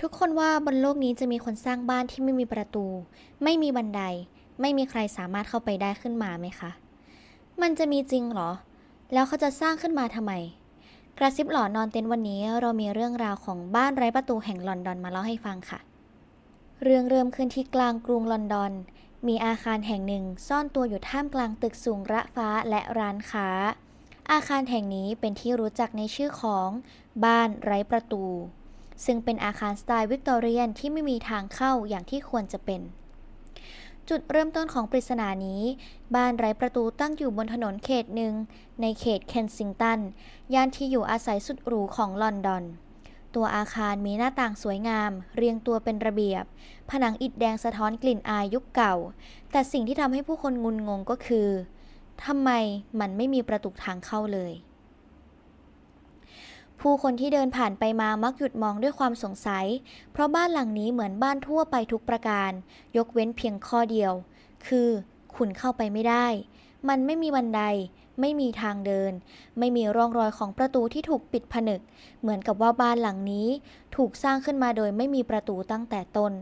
ทุกคนว่าบนโลกนี้จะมีคนสร้างบ้านที่ไม่มีประตู ไม่มีบันได ไม่มีใครสามารถเข้าไปได้ขึ้นมาไหมคะ มันจะมีจริงเหรอ แล้วเขาจะสร้างขึ้นมาทำไม กระซิบหลอนนอนเต็นท์วันนี้เรามีเรื่องราวของบ้านไร้ประตูแห่งลอนดอนมาเล่าให้ฟังค่ะ เรื่องเริ่มขึ้นที่กลางกรุงลอนดอน มีอาคารแห่งหนึ่งซ่อนตัวอยู่ท่ามกลางตึกสูงระฟ้าและร้านค้า อาคารแห่งนี้เป็นที่รู้จักในชื่อของบ้านไร้ประตู ซึ่งเป็นอาคารสไตล์วิกตอเรียนที่ไม่มีทางเข้าอย่างที่ควรจะเป็น จุดเริ่มต้นของปริศนานี้ บ้านไร้ประตูตั้งอยู่บนถนนเขตหนึ่ง ในเขตเคนซิงตัน ย่านที่อยู่อาศัยสุดหรูของลอนดอน ตัวอาคารมีหน้าต่างสวยงาม เรียงตัวเป็นระเบียบ ผนังอิฐแดงสะท้อนกลิ่นอายยุคเก่า แต่สิ่งที่ทำให้ผู้คนงุนงงก็คือทำไมมันไม่มีประตูทางเข้าเลย ผู้คนที่เดินผ่านไปมามักหยุดมองด้วยความสงสัย เพราะบ้านหลังนี้เหมือนบ้านทั่วไปทุกประการ ยกเว้นเพียงข้อเดียว คือคุณเข้าไปไม่ได้ มันไม่มีบันได ไม่มีทางเดิน ไม่มีร่องรอยของประตูที่ถูกปิดผนึก เหมือนกับว่าบ้านหลังนี้ ถูกสร้างขึ้นมาโดยไม่มีประตูตั้งแต่ต้น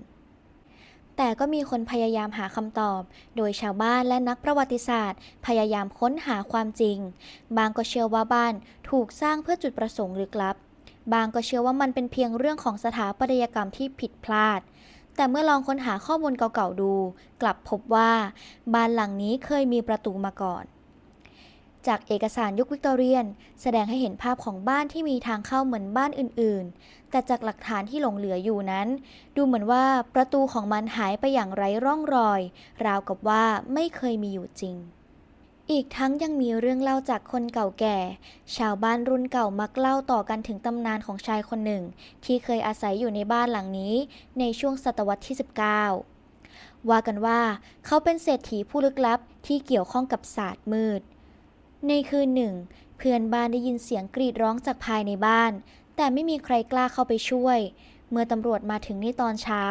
แต่ก็มีคนพยายามหาคำตอบ โดยชาวบ้านและนักประวัติศาสตร์ พยายามค้นหาความจริง บางก็เชื่อว่าบ้านถูกสร้างเพื่อจุดประสงค์ลึกลับ บางก็เชื่อว่ามันเป็นเพียงเรื่องของสถาปัตยกรรมที่ผิดพลาด แต่เมื่อลองค้นหาข้อมูลเก่าๆดู กลับพบว่า บ้านหลังนี้เคยมีประตูมาก่อน จากเอกสารยุควิกตอเรียน แสดงให้เห็นภาพของบ้านที่มีทางเข้าเหมือนบ้านอื่นๆ แต่จากหลักฐานที่หลงเหลืออยู่นั้น ดูเหมือนว่าประตูของมันหายไปอย่างไร้ร่องรอย ราวกับว่าไม่เคยมีอยู่จริง อีกทั้งยังมีเรื่องเล่าจากคนเก่าแก่ ชาวบ้านรุ่นเก่ามักเล่าต่อกันถึงตำนานของชายคนหนึ่ง ที่เคยอาศัยอยู่ในบ้านหลังนี้ ในช่วงศตวรรษที่ 19 ว่ากันว่าเขาเป็นเศรษฐีผู้ลึกลับที่เกี่ยวข้องกับศาสตร์มืด ในคืนหนึ่ง เพื่อนบ้านได้ยินเสียงกรีดร้องจากภายในบ้าน แต่ไม่มีใครกล้าเข้าไปช่วย เมื่อตำรวจมาถึงในตอนเช้า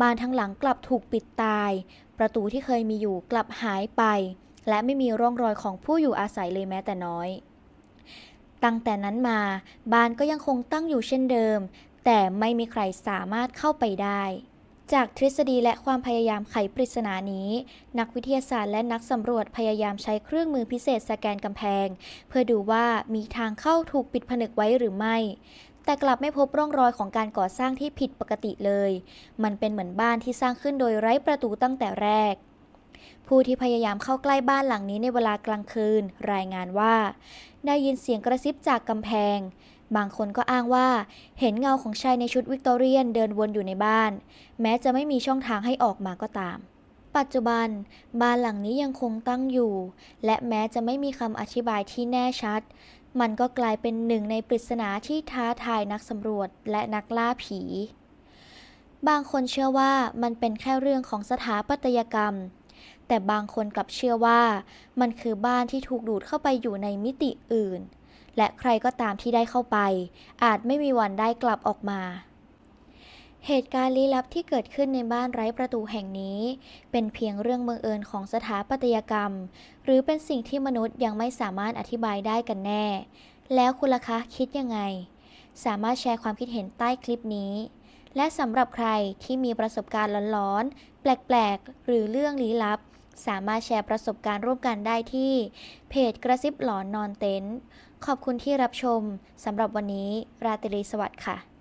บ้านทั้งหลังกลับถูกปิดตาย ประตูที่เคยมีอยู่กลับหายไป และไม่มีร่องรอยของผู้อยู่อาศัยเลยแม้แต่น้อย ตั้งแต่นั้นมา บ้านก็ยังคงตั้งอยู่เช่นเดิม แต่ไม่มีใครสามารถเข้าไปได้ จากทฤษฎีและความพยายามไขปริศนานี้ นักวิทยาศาสตร์และนักสำรวจพยายามใช้เครื่องมือพิเศษสแกนกำแพง เพื่อดูว่ามีทางเข้าถูกปิดผนึกไว้หรือไม่ แต่กลับไม่พบร่องรอยของการก่อสร้างที่ผิดปกติเลย มันเป็นเหมือนบ้านที่สร้างขึ้นโดยไร้ประตูตั้งแต่แรกผู้ที่พยายามเข้าใกล้บ้านหลังนี้ในเวลากลางคืน รายงานว่า ได้ยินเสียงกระซิบจากกำแพง บางคนก็อ้างว่าเห็นเงาของชายในชุดวิกตอเรียนเดินวนอยู่ในบ้าน แม้จะไม่มีช่องทางให้ออกมาก็ตาม ปัจจุบัน บ้านหลังนี้ยังคงตั้งอยู่ และแม้จะไม่มีคำอธิบายที่แน่ชัด มันก็กลายเป็นหนึ่งในปริศนาที่ท้าทายนักสำรวจและนักล่าผี บางคนเชื่อว่ามันเป็นแค่เรื่องของสถาปัตยกรรม แต่บางคนกลับเชื่อว่า มันคือบ้านที่ถูกดูดเข้าไปอยู่ในมิติอื่น และใครก็ตามที่ได้เข้าไป อาจไม่มีวันได้กลับออกมา เหตุการณ์ลี้ลับที่เกิดขึ้นในบ้านไร้ประตูแห่งนี้ เป็นเพียงเรื่องบังเอิญของสถาปัตยกรรม หรือเป็นสิ่งที่มนุษย์ยังไม่สามารถอธิบายได้กันแน่ แล้วคุณล่ะคะคิดยังไง สามารถแชร์ความคิดเห็นใต้คลิปนี้และสำหรับใครที่มีประสบการณ์หลอนๆ แปลกๆ หรือเรื่องลี้ลับ สามารถแชร์ประสบการณ์ร่วมกันได้ที่ เพจกระซิบหลอนนอนเต็นท์ขอบคุณที่รับชมสำหรับวันนี้ ราตรีสวัสดิ์ค่ะ